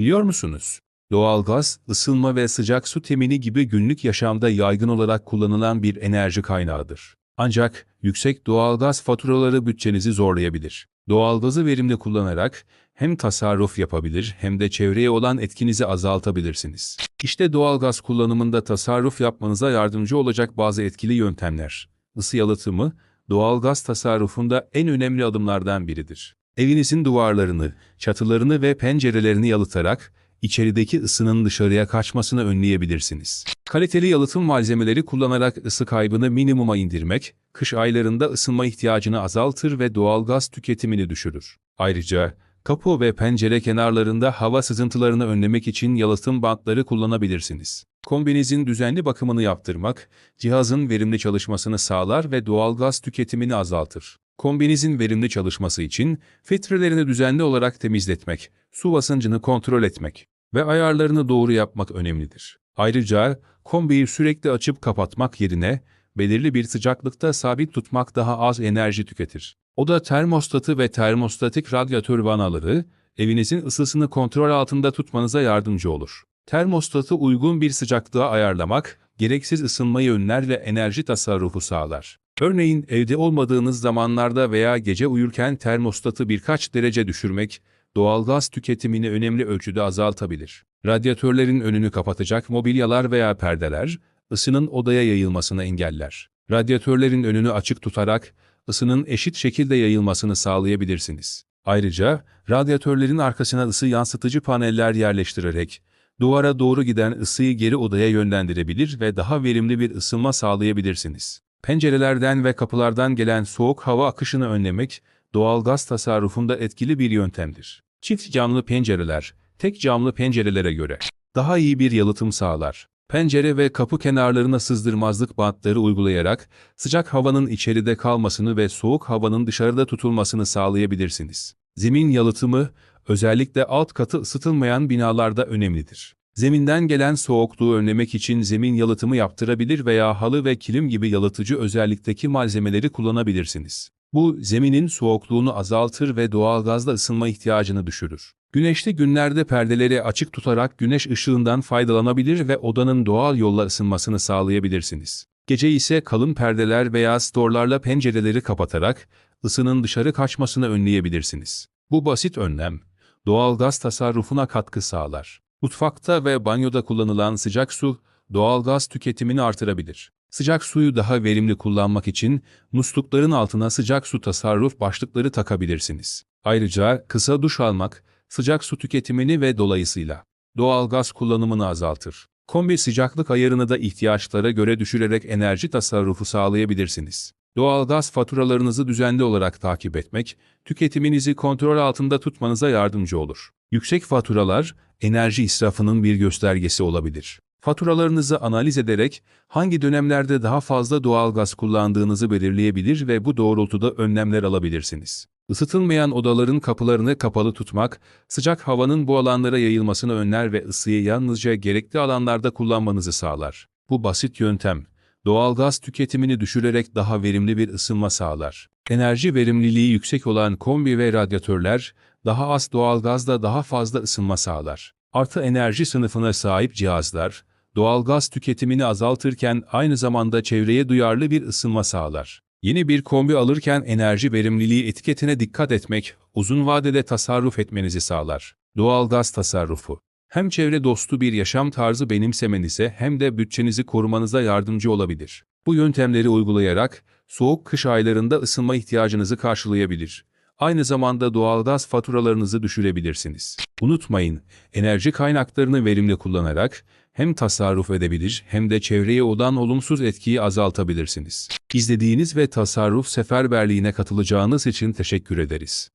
Biliyor musunuz? Doğalgaz, ısınma ve sıcak su temini gibi günlük yaşamda yaygın olarak kullanılan bir enerji kaynağıdır. Ancak yüksek doğalgaz faturaları bütçenizi zorlayabilir. Doğalgazı verimli kullanarak hem tasarruf yapabilir hem de çevreye olan etkinizi azaltabilirsiniz. İşte doğalgaz kullanımında tasarruf yapmanıza yardımcı olacak bazı etkili yöntemler. Isı yalıtımı, doğalgaz tasarrufunda en önemli adımlardan biridir. Evinizin duvarlarını, çatılarını ve pencerelerini yalıtarak içerideki ısının dışarıya kaçmasını önleyebilirsiniz. Kaliteli yalıtım malzemeleri kullanarak ısı kaybını minimuma indirmek, kış aylarında ısınma ihtiyacını azaltır ve doğalgaz tüketimini düşürür. Ayrıca kapı ve pencere kenarlarında hava sızıntılarını önlemek için yalıtım bantları kullanabilirsiniz. Kombinizin düzenli bakımını yaptırmak, cihazın verimli çalışmasını sağlar ve doğalgaz tüketimini azaltır. Kombinizin verimli çalışması için filtrelerini düzenli olarak temizletmek, su basıncını kontrol etmek ve ayarlarını doğru yapmak önemlidir. Ayrıca kombiyi sürekli açıp kapatmak yerine belirli bir sıcaklıkta sabit tutmak daha az enerji tüketir. Oda termostatı ve termostatik radyatör vanaları evinizin ısısını kontrol altında tutmanıza yardımcı olur. Termostatı uygun bir sıcaklığa ayarlamak, gereksiz ısınmayı önler ve enerji tasarrufu sağlar. Örneğin evde olmadığınız zamanlarda veya gece uyurken termostatı birkaç derece düşürmek, doğalgaz tüketimini önemli ölçüde azaltabilir. Radyatörlerin önünü kapatacak mobilyalar veya perdeler, ısının odaya yayılmasını engeller. Radyatörlerin önünü açık tutarak, ısının eşit şekilde yayılmasını sağlayabilirsiniz. Ayrıca, radyatörlerin arkasına ısı yansıtıcı paneller yerleştirerek, duvara doğru giden ısıyı geri odaya yönlendirebilir ve daha verimli bir ısınma sağlayabilirsiniz. Pencerelerden ve kapılardan gelen soğuk hava akışını önlemek, doğalgaz tasarrufunda etkili bir yöntemdir. Çift camlı pencereler, tek camlı pencerelere göre daha iyi bir yalıtım sağlar. Pencere ve kapı kenarlarına sızdırmazlık bantları uygulayarak sıcak havanın içeride kalmasını ve soğuk havanın dışarıda tutulmasını sağlayabilirsiniz. Zemin yalıtımı, özellikle alt katı ısıtılmayan binalarda önemlidir. Zeminden gelen soğukluğu önlemek için zemin yalıtımı yaptırabilir veya halı ve kilim gibi yalıtıcı özellikteki malzemeleri kullanabilirsiniz. Bu, zeminin soğukluğunu azaltır ve doğalgazla ısınma ihtiyacını düşürür. Güneşli günlerde perdeleri açık tutarak güneş ışığından faydalanabilir ve odanın doğal yolla ısınmasını sağlayabilirsiniz. Gece ise kalın perdeler veya storlarla pencereleri kapatarak ısının dışarı kaçmasını önleyebilirsiniz. Bu basit önlem, doğalgaz tasarrufuna katkı sağlar. Mutfakta ve banyoda kullanılan sıcak su, doğalgaz tüketimini artırabilir. Sıcak suyu daha verimli kullanmak için muslukların altına sıcak su tasarruf başlıkları takabilirsiniz. Ayrıca kısa duş almak, sıcak su tüketimini ve dolayısıyla doğalgaz kullanımını azaltır. Kombi sıcaklık ayarını da ihtiyaçlara göre düşürerek enerji tasarrufu sağlayabilirsiniz. Doğalgaz faturalarınızı düzenli olarak takip etmek, tüketiminizi kontrol altında tutmanıza yardımcı olur. Yüksek faturalar, enerji israfının bir göstergesi olabilir. Faturalarınızı analiz ederek hangi dönemlerde daha fazla doğalgaz kullandığınızı belirleyebilir ve bu doğrultuda önlemler alabilirsiniz. Isıtılmayan odaların kapılarını kapalı tutmak, sıcak havanın bu alanlara yayılmasını önler ve ısıyı yalnızca gerekli alanlarda kullanmanızı sağlar. Bu basit yöntem, doğalgaz tüketimini düşürerek daha verimli bir ısınma sağlar. Enerji verimliliği yüksek olan kombi ve radyatörler, daha az doğalgazla daha fazla ısınma sağlar. Artı enerji sınıfına sahip cihazlar, doğalgaz tüketimini azaltırken aynı zamanda çevreye duyarlı bir ısınma sağlar. Yeni bir kombi alırken enerji verimliliği etiketine dikkat etmek, uzun vadede tasarruf etmenizi sağlar. Doğalgaz tasarrufu hem çevre dostu bir yaşam tarzı benimsemenize hem de bütçenizi korumanıza yardımcı olabilir. Bu yöntemleri uygulayarak soğuk kış aylarında ısınma ihtiyacınızı karşılayabilir. Aynı zamanda doğalgaz faturalarınızı düşürebilirsiniz. Unutmayın, enerji kaynaklarını verimli kullanarak hem tasarruf edebilir hem de çevreye olan olumsuz etkiyi azaltabilirsiniz. İzlediğiniz ve tasarruf seferberliğine katılacağınız için teşekkür ederiz.